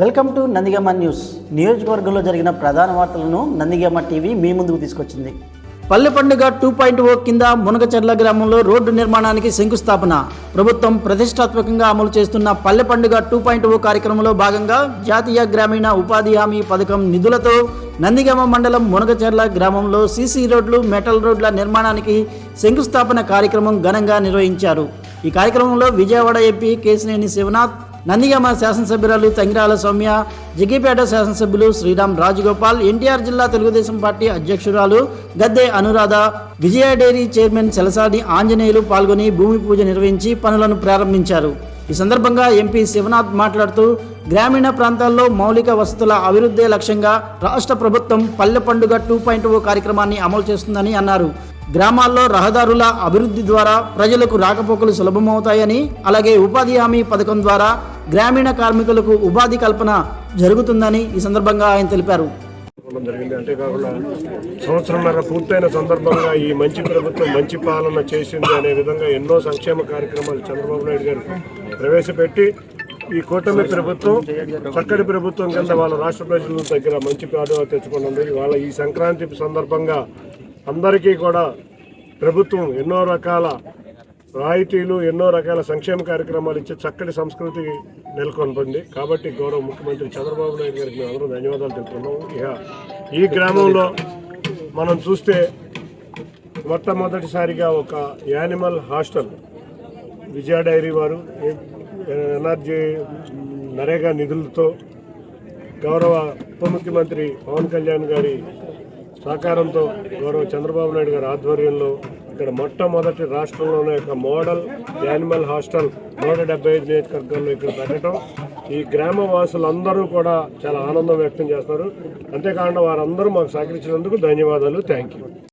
Welcome to Nandigama news. నియోజకవర్గంలో జరిగిన ప్రధాన వార్తలను నందిగమ్మ టీవీ మీ ముందుకు తీసుకొచ్చింది. పల్లె పండుగ టూ పాయింట్ ఓ కింద మునగచెర్ల గ్రామంలో రోడ్డు నిర్మాణానికి శంకుస్థాపన. ప్రభుత్వం ప్రతిష్టాత్మకంగా అమలు చేస్తున్న పల్లె పండుగ టూ పాయింట్ ఓ కార్యక్రమంలో భాగంగా జాతీయ గ్రామీణ ఉపాధి హామీ పథకం నిధులతో నందిగామ మండలం మునగచెర్ల గ్రామంలో సీసీ రోడ్లు మెటల్ రోడ్ల నిర్మాణానికి శంకుస్థాపన కార్యక్రమం ఘనంగా నిర్వహించారు. ఈ కార్యక్రమంలో విజయవాడ ఎంపీ కేసినేని శివనాథ్ నందిగామ శాసనసభ్యురాలు తంగిరాల సౌమ్య జగిపేట శాసనసభ్యులు శ్రీరామ్ రాజగోపాల్ ఎన్టీఆర్ జిల్లా తెలుగుదేశం పార్టీ అధ్యక్షురాలు గద్దె అనురాధ విజయ డైరీ చైర్మన్ సెలసాని ఆంజనేయులు పాల్గొని భూమి పూజ నిర్వహించి పనులను ప్రారంభించారు. ఈ సందర్భంగా ఎంపీ శివనాథ్ మాట్లాడుతూ గ్రామీణ ప్రాంతాల్లో మౌలిక వసతుల అభివృద్ధే లక్ష్యంగా రాష్ట్ర ప్రభుత్వం పల్లె పండుగ టూ పాయింట్ ఓ కార్యక్రమాన్ని అమలు చేస్తుందని అన్నారు. గ్రామాల్లో రహదారుల అభివృద్ధి ద్వారా ప్రజలకు రాకపోకలు సులభమవుతాయని అలాగే ఉపాధి హామీ పథకం ద్వారా గ్రామీణ కార్మికులకు ఉపాధి కల్పన జరుగుతుందని ఈ సందర్భంగా ఆయన తెలిపారు. చేసుకోవడం జరిగింది అంతేకాకుండా సంవత్సరంన్నర పూర్తయిన సందర్భంగా ఈ మంచి ప్రభుత్వం మంచి పాలన చేసింది అనే విధంగా ఎన్నో సంక్షేమ కార్యక్రమాలు చంద్రబాబు నాయుడు గారు ప్రవేశపెట్టి ఈ కూటమి ప్రభుత్వం చక్కటి ప్రభుత్వం కింద వాళ్ళ రాష్ట్ర ప్రజల దగ్గర మంచి ప్రాధాన్యత తెచ్చుకున్నది వాళ్ళ ఈ సంక్రాంతి సందర్భంగా అందరికీ కూడా ప్రభుత్వం ఎన్నో రకాల రాయితీలు ఎన్నో రకాల సంక్షేమ కార్యక్రమాలు ఇచ్చే చక్కటి సంస్కృతి నెలకొల్పింది కాబట్టి గౌరవ ముఖ్యమంత్రి చంద్రబాబు నాయుడు గారికి మేము అందరూ ధన్యవాదాలు తెలుపుతున్నాము. ఇక ఈ గ్రామంలో మనం చూస్తే మొట్టమొదటిసారిగా ఒక యానిమల్ హాస్టల్ విజయ డైరీ వారు ఎనర్జీ నరేగా నిధులతో గౌరవ ఉప ముఖ్యమంత్రి పవన్ కళ్యాణ్ గారి సహకారంతో గౌరవ చంద్రబాబు నాయుడు గారి ఆధ్వర్యంలో ఇక్కడ మొట్టమొదటి రాష్ట్రంలోనే ఒక మోడల్ యానిమల్ హాస్టల్ నూట డెబ్బై ఐదు నియోజకవర్గాల్లో ఇక్కడ పెట్టడం. ఈ గ్రామ వాసులందరూ కూడా చాలా ఆనందం వ్యక్తం చేస్తున్నారు. అంతేకాకుండా వారందరూ మాకు సహకరించినందుకు ధన్యవాదాలు. Thank you